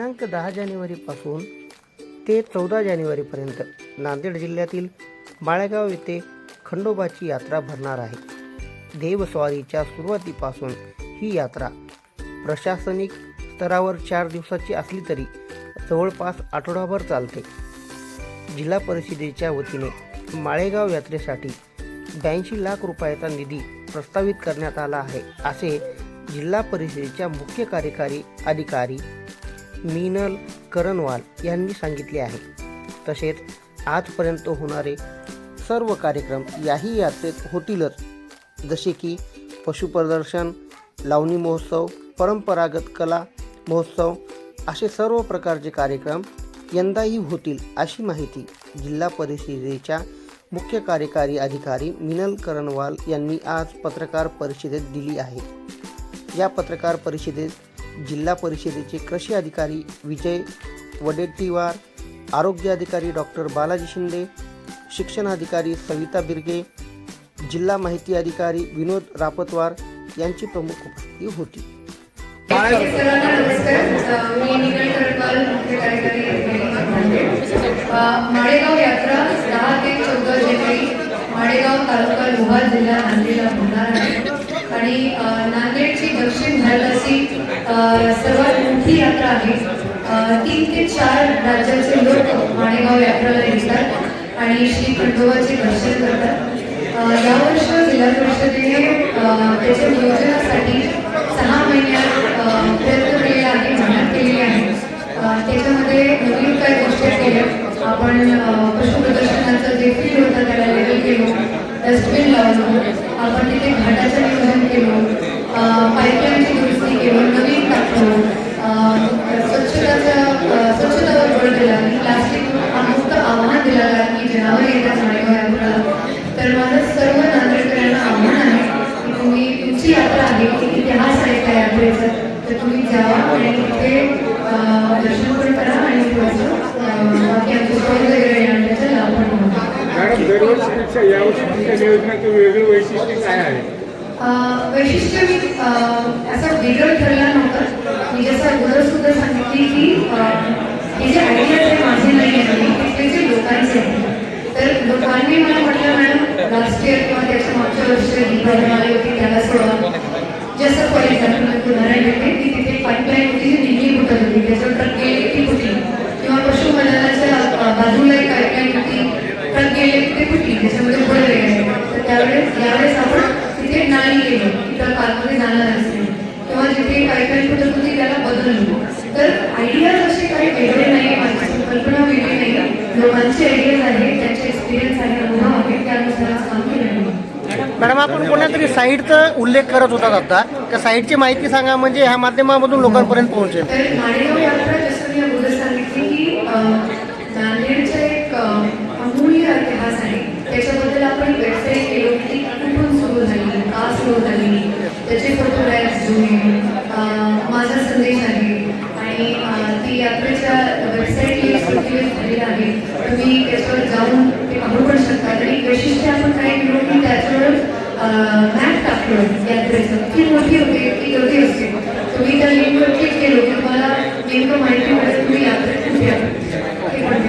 दिनांक दहा जानेवारीपासून ते चौदा जानेवारीपर्यंत नांदेड जिल्ह्यातील माळेगाव येथे खंडोबाची यात्रा भरणार आहे. देवस्वारीच्या सुरुवातीपासून ही यात्रा प्रशासनिक स्तरावर चार दिवसाची असली तरी जवळपास आठवडाभर चालते. जिल्हा परिषदेच्या वतीने माळेगाव यात्रेसाठी ब्याऐंशी लाख रुपयाचा निधी प्रस्तावित करण्यात आला आहे असे जिल्हा परिषदेच्या मुख्य कार्यकारी अधिकारी मीनल करणवाल यांनी सांगितले आहे. तसेच आजपर्यंत होणारे सर्व कार्यक्रम याही यात्रेत होतीलच. जसे की पशुप्रदर्शन लावणी महोत्सव परंपरागत कला महोत्सव असे सर्व प्रकारचे कार्यक्रम यंदाही होतील अशी माहिती जिल्हा परिषदेच्या मुख्य कार्यकारी अधिकारी मिनल करणवाल यांनी आज पत्रकार परिषदेत दिली आहे. या पत्रकार परिषदेत जिल्हा परिषदेचे कृषी अधिकारी विजय वडेट्टीवार आरोग्य अधिकारी डॉक्टर बालाजी शिंदे शिक्षणाधिकारी सविता बिर्गे जिल्हा माहिती अधिकारी विनोद रापतवार यांची प्रमुख उपस्थिती होती. माळेगाव यात्रा दहा ते चौदा जानेवारी माळेगाव तालुका लोहार जिल्हा नांदेडला होणार आहे. आणि नांदेडची दक्षिण भारताची सर्वात मोठी यात्रा आहे. तीन ते चार राज्याचे लोक माणेगाव यात्राला येतात आणि श्री खंडोबाचे दर्शन करतात. अ, यावर्ष जिल्हा परिषदेने त्याच्या नियोजनासाठी सहा महिन्यात प्रयत्न केलेला आहे मेहनत केलेली आहे. त्याच्यामध्ये नवीन काही गोष्टी केल्या. आपण पशु प्रदर्शनाचं जे फील्ड होतं त्याला लेवल केलो डस्टबिन लावलो. आपण तिथे घाटाचं नियोजन केलो. पाईपलाईन जावा आणि तिथे दर्शन पण करा आणि बाकी आमचे स्टॉल वगैरे त्याचा लाभ पण घ्या. मॅडम दरवर्षीपेक्षा यावर्षी तुमच्या वेगळं वैशिष्ट्य काय आहे वैशिष्ट्य मी असं वेगळं ठरलं नव्हतं मी जसं अगोदर सुद्धा सांगितली की अं, हे जे आयडियाज आहे माझे नाही आहे ते जे लोकांचे आहेत तर लोकांनी मला म्हटलं मॅडम लास्ट इयर किंवा त्याच्या मागच्या वर्षी दीपावली आली होती त्याला सोडा. जसं फॉर एक्झाम्पल उदाहरण देते केली जाणार नसते किंवा जिथे फुटत होती त्याला बदललो तर आयडियाज असे काही वेगळे नाही माझी वेगळी नाही. लोकांचे आयडियाज आहे त्यांचे एक्सपिरियन्स आहे अनुभव आहे त्यानुसार काम केलं. मॅडम आपण कोणत्या साईटचा उल्लेख करत होतात आता त्या साईटची माहिती सांगा म्हणजे ह्या माध्यमामधून लोकांपर्यंत पोहोचेल. तर यात्रा जसं मी अगोदर सांगितली की माझा संदेश आहे. आणि ती यात्रेच्या वेबसाईटली झालेली आहे तुम्ही त्याच्यावर जाऊन ते पाहू पण शकता. आणि वैशिष्ट्य आपण काय केलं की त्याच्यावर मॅप टाकलं यात्रेचं. ती मोठी होते ती एवढी असते तुम्ही त्या लिंकवर क्लिक केलो की तुम्हाला नेमकं माहिती मिळेल तुम्ही यात्रेत कुठे आहात.